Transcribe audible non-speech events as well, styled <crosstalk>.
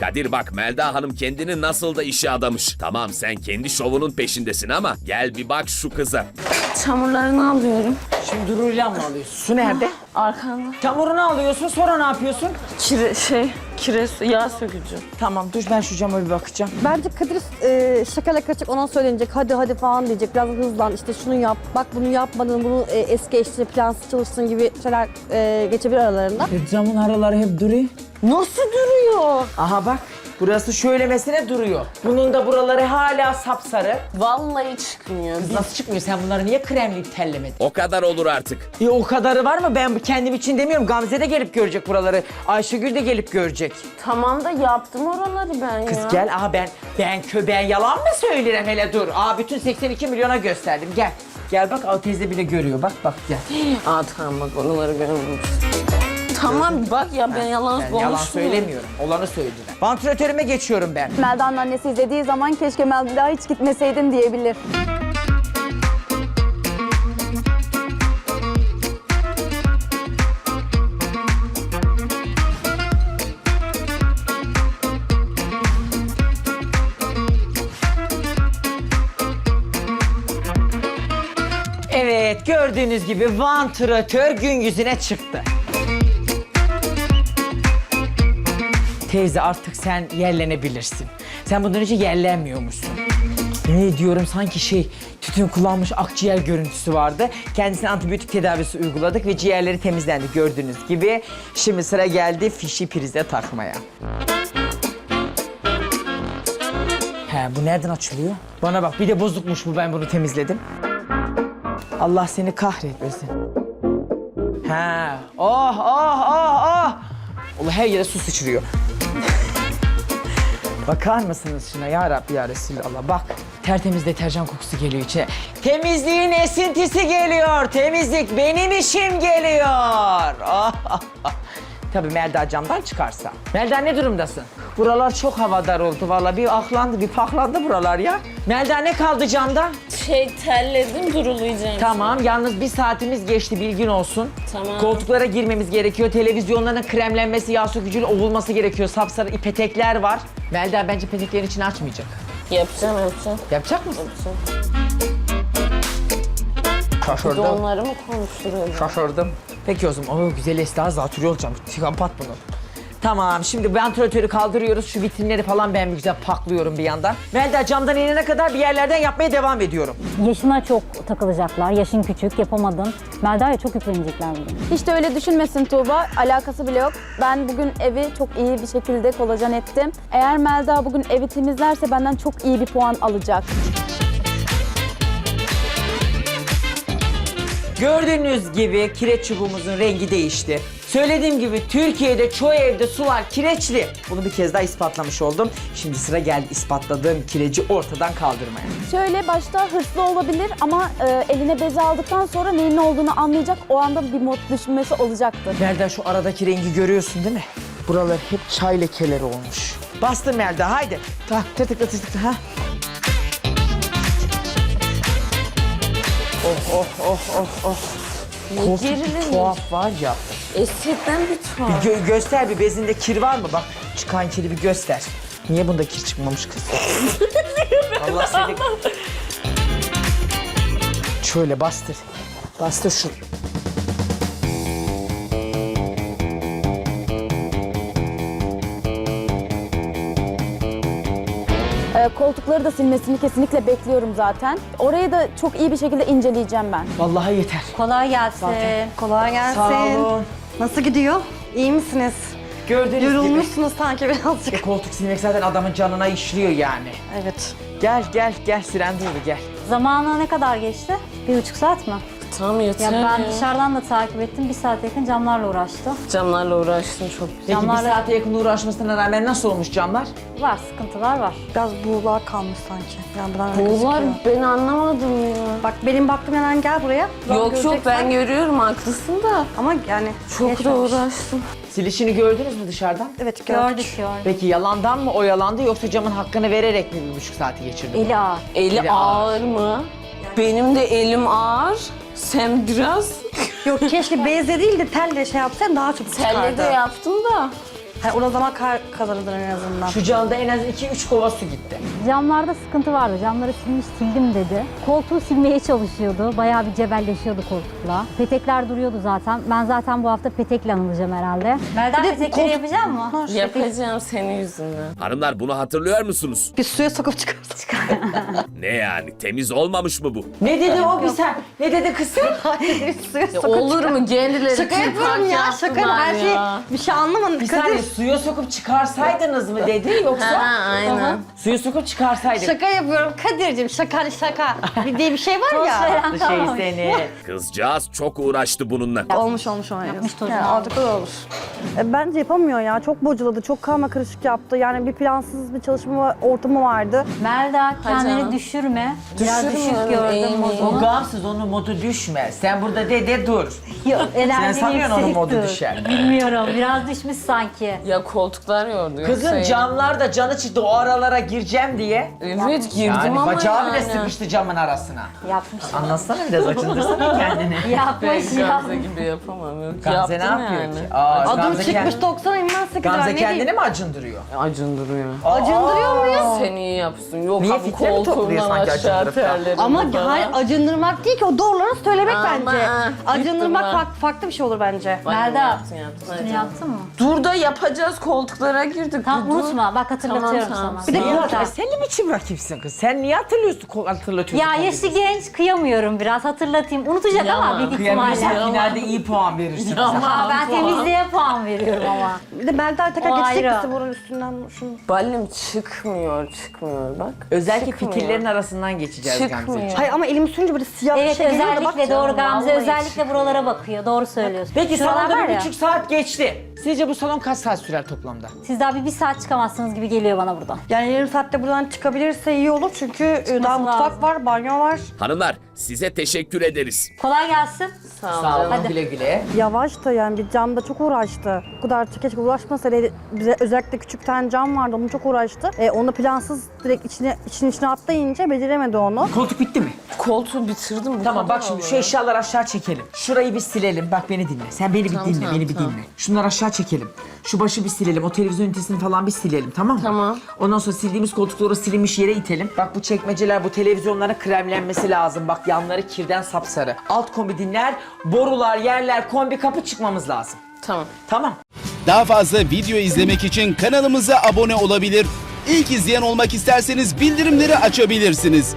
Kadir bak Melda Hanım kendini nasıl da işe adamış. Tamam sen kendi şovunun peşindesin ama gel bir bak şu kıza. Çamurlarını alıyorum. Şimdi Duru'yla mı alıyorsun? Su nerede? Arkanda. Çamurunu alıyorsun sonra ne yapıyorsun? Kire, şey, kire su, yağ sökücü. Tamam dur ben şu cama bir bakacağım. Bence Kadir e, şakayla kaçacak ona söylenecek hadi hadi falan diyecek biraz hızlan işte şunu yap bak bunu yapmadın bunu e, es geçti plansız çalıştın gibi şeyler e, geçebilir aralarında. E, camın araları hep duruyor. Nasıl duruyor? Aha bak burası şöylemesine duruyor. Bunun da buraları hala sapsarı. Vallahi çıkmıyor. Kız nasıl çıkmıyor? Sen bunları niye kremleyip tellemedin? O kadar olur artık. E, o kadarı var mı? Ben kendim için demiyorum. Gamze de gelip görecek buraları. Ayşegül de gelip görecek. Tamam da yaptım oraları ben Kız ya. gel. Aha ben ben kö ben yalan mı söylerim hele dur. Aa bütün 82 milyona gösterdim. Gel. Gel bak Al teyze bile görüyor. Bak bak gel. <gasps> Aa tamam bak oraları görmemiş. Tamam bak ya ben yalan Ben konuşmuyorum. yalan söylemiyorum. Olanı söylediler. Vantilatörüme geçiyorum ben. Melda'nın annesi izlediği zaman keşke Melda hiç gitmeseydin diyebilir. Evet gördüğünüz gibi vantilatör gün yüzüne çıktı. Teyze artık sen yerlenebilirsin. Sen bundan önce yerlenmiyormuşsun. Ne diyorum sanki şey tütün kullanmış akciğer görüntüsü vardı. Kendisine antibiyotik tedavisi uyguladık ve ciğerleri temizlendi gördüğünüz gibi. Şimdi sıra geldi fişi prize takmaya. He bu nereden açılıyor? Bana bak bir de bozukmuş bu ben bunu temizledim. Allah seni kahretmesin. Ha. Oh oh oh oh. Allah her yere su sıçrıyor. Bakar mısınız şuna ya Rabbi ya Resulallah bak. Tertemiz deterjan kokusu geliyor içine. Temizliğin esintisi geliyor. Temizlik benim işim geliyor. <laughs> Tabii Melda camdan çıkarsa. Melda ne durumdasın? Buralar çok havadar oldu vallahi. Bir aklandı, bir paklandı buralar ya. Melda ne kaldı camda? Şey telledim durulayacağım. Tamam yalnız bir saatimiz geçti bilgin olsun. Tamam. Koltuklara girmemiz gerekiyor. Televizyonların kremlenmesi, yağ sökücüyle ovulması gerekiyor. Sapsarı petekler var. Melda bence peteklerin içini açmayacak. Yapacağım yapacağım. Yapacak mısın? yapacağım. Şaşırdım. onları mı konuşturuyorum? Şaşırdım. Peki o zaman. Oo, güzel Esra zatürre olacağım. Kapat bunu. Tamam şimdi vantilatörü kaldırıyoruz. Şu vitrinleri falan ben bir güzel paklıyorum bir yandan. Melda camdan inene kadar bir yerlerden yapmaya devam ediyorum. Yaşına çok takılacaklar. Yaşın küçük, yapamadın. Melda'ya çok yüklenecekler bugün. Hiç de öyle düşünmesin Tuğba. Alakası bile yok. Ben bugün evi çok iyi bir şekilde kolajen ettim. Eğer Melda bugün evi temizlerse benden çok iyi bir puan alacak. Gördüğünüz gibi kireç çubuğumuzun rengi değişti. Söylediğim gibi Türkiye'de çoğu evde sular kireçli. Bunu bir kez daha ispatlamış oldum. Şimdi sıra geldi ispatladığım kireci ortadan kaldırmaya. Şöyle başta hırslı olabilir ama e, eline bezi aldıktan sonra neyin ne olduğunu anlayacak. O anda bir mod düşünmesi olacaktır. Melda şu aradaki rengi görüyorsun değil mi? Buralar hep çay lekeleri olmuş. Bastır Melda haydi. Ta, tırtıkla tırtıkla ha. Oh oh oh oh oh. Koltuk bir tuhaf var ya. Eskiden bir Bir gö- göster bir bezinde kir var mı? Bak çıkan kiri bir göster. Niye bunda kir çıkmamış kız? <laughs> Allah seni... Şöyle bastır. Bastır şu. E, koltukları da silmesini kesinlikle bekliyorum zaten. Orayı da çok iyi bir şekilde inceleyeceğim ben. Vallahi yeter. Kolay gelsin. Zaten. Kolay gelsin. Sağ olun. Nasıl gidiyor? İyi misiniz? Gördüğünüz gibi. Yorulmuşsunuz sanki birazcık. E, koltuk silmek zaten adamın canına işliyor yani. Evet. Gel gel gel siren durdu gel. Zamanı ne kadar geçti? Bir buçuk saat mi? Tam yeter Ya ben dışarıdan da takip ettim. Bir saat yakın camlarla uğraştı. Camlarla uğraştım çok. Peki Camlarla- bir saate yakın uğraşmasına rağmen nasıl olmuş camlar? Var, sıkıntılar var. Biraz buğular kalmış sanki. Yani buradan öyle gözüküyor. ben anlamadım ya. Bak benim baktığım yerden gel buraya. Buradan Yok yok göreceksen. ben görüyorum haklısın da. Ama yani Çok da geçmemiş. uğraştım. Silişini gördünüz mü dışarıdan? Evet gördük. Gördük, gördük. Peki yalandan mı oyalandı yoksa camın hakkını vererek mi bir buçuk saati geçirdi? Eli ağır. Eli, Eli ağır. ağır mı? Benim de elim ağır. Sen biraz Yok keşke bezle değil de telle şey yapsan daha çabuk telle çıkardı. de yaptım da. Yani o zaman kar kazanırdın en azından. Şu camda en az 2-3 kova su gitti. Camlarda sıkıntı vardı. Camları silmiş sildim dedi. Koltuğu silmeye çalışıyordu. Bayağı bir cebelleşiyordu koltukla. Petekler duruyordu zaten. Ben zaten bu hafta petekle anılacağım herhalde. Melda petekleri yapacak mı? Yapacağım senin yüzünden. Hanımlar bunu hatırlıyor musunuz? Bir suya sokup çıkarsak. Ne yani temiz olmamış mı bu? Ne dedi o bir sen? Ne dedi kız sen? suya sokup Olur mu? Kendileri Şaka yapıyorum ya. Şaka her şey. Bir şey anlamadım. Bir saniye Kadir. suya sokup çıkarsaydınız mı dedi yoksa? Ha, aynen. Suya sokup çıkarsaydık. Şaka yapıyorum Kadir'cim şaka şaka. Bir diye bir şey var ya. şey seni. Kızcağız çok uğraştı bununla. Olmuş olmuş o Yapmış tozunu Yani almış. artık öyle olur. E, bence yapamıyor ya. Çok bocaladı, çok karma karışık yaptı. Yani bir plansız bir çalışma ortamı vardı. Melda kendini canım. düşürme. Biraz Düşürmüyorum, düşük gördüm iyiyim, modunu. iyiyim. O gamsız onun modu düşme. Sen burada de de dur. Yok, enerjin sanıyorsun onun modu düşer. Bilmiyorum. Biraz düşmüş sanki. Ya koltuklar yordu. Kızın yoksa- camlarda canı çıktı o aralara gireceğim diye. Evet girdim Yani ama bacağı yani. bile sıkıştı camın arasına. Yapmış. Anlatsana biraz açıldırsana <laughs> kendini. Ben Yapmış Gamze yapmış. gibi yapamam. Yok, Gamze ne yaptım yapıyor yani. ki? Aa, Adım Gamze çıkmış kend- 90 inmez 8 Gamze kendini mi acındırıyor? Acındırıyor. Acındırıyor muyum? Sen iyi yapsın. Yok Niye abi fitre mi topluyor koltuğumdan sanki aşağı terlerim. Ama hayır acındırmak değil ki o doğruları söylemek Ama, bence. ha, Acındırmak gittim farklı, farklı bir şey olur bence. Melda, yaptın, yaptın, hadi. yaptın mı? Dur da yapacağız koltuklara girdik. Tamam dur. unutma. Bak hatırlatıyorum Tamam, tamam. sana. Bir de hatırlıyorsun? Sen ne biçim rakipsin kız? Sen niye hatırlıyorsun, hatırlatıyorsun? Ya konuyu? yaşlı genç kıyamıyorum biraz hatırlatayım. Unutacak ama büyük Kıyamıyorsan ihtimalle. finalde iyi puan verirsin. Aa, ben temizliğe puan veriyorum ama. Bir de Melda tekrar O geçecek ayrı. misin buranın üstünden şunu? Ballim çıkmıyor, çıkmıyor bak. Özellikle Çıkmıyor. fikirlerin arasından geçeceğiz Çıkmıyor. Gamzeciğim. Hayır ama elimi sürünce böyle siyah bir Evet şey geliyor da bak. özellikle doğru canım, Gamze vallahi özellikle buralara bakıyor. Doğru söylüyorsun. Peki Şuralar salonda var bir ya, buçuk saat geçti. Sizce bu salon kaç saat sürer toplamda? Siz daha bir, bir saat çıkamazsınız gibi geliyor bana buradan. Yani yarım saatte buradan çıkabilirse iyi olur çünkü e, daha mutfak lazım. var, banyo var. Hanımlar size teşekkür ederiz. Kolay gelsin. Sağ ol. Sağ olun Hadi. güle güle. Yavaş da yani bir camda çok uğraştı. Bu kadar keşke uğraşmasaydı. Bize özellikle küçük bir tane cam vardı. Onu çok uğraştı. E, onu plansız direkt içine, için içine atlayınca beceremedi onu. Koltuk bitti mi? Koltuğu bitirdim bu Tamam kadar bak şimdi olur. şu eşyaları aşağı çekelim. Şurayı bir silelim. Bak beni dinle. Sen beni bir Tamam, dinle, tamam, beni bir tamam. dinle. Şunları aşağı çekelim. Şu başı bir silelim. O televizyon ünitesini falan bir silelim tamam mı? Tamam. Ondan sonra sildiğimiz koltukları silinmiş yere itelim. Bak bu çekmeceler, bu televizyonların kremlenmesi lazım. Bak yanları kirden sapsarı. Alt kombinler, borular, yerler, kombi kapı çıkmamız lazım. Tamam. Tamam. Daha fazla video izlemek için kanalımıza abone olabilir. İlk izleyen olmak isterseniz bildirimleri açabilirsiniz.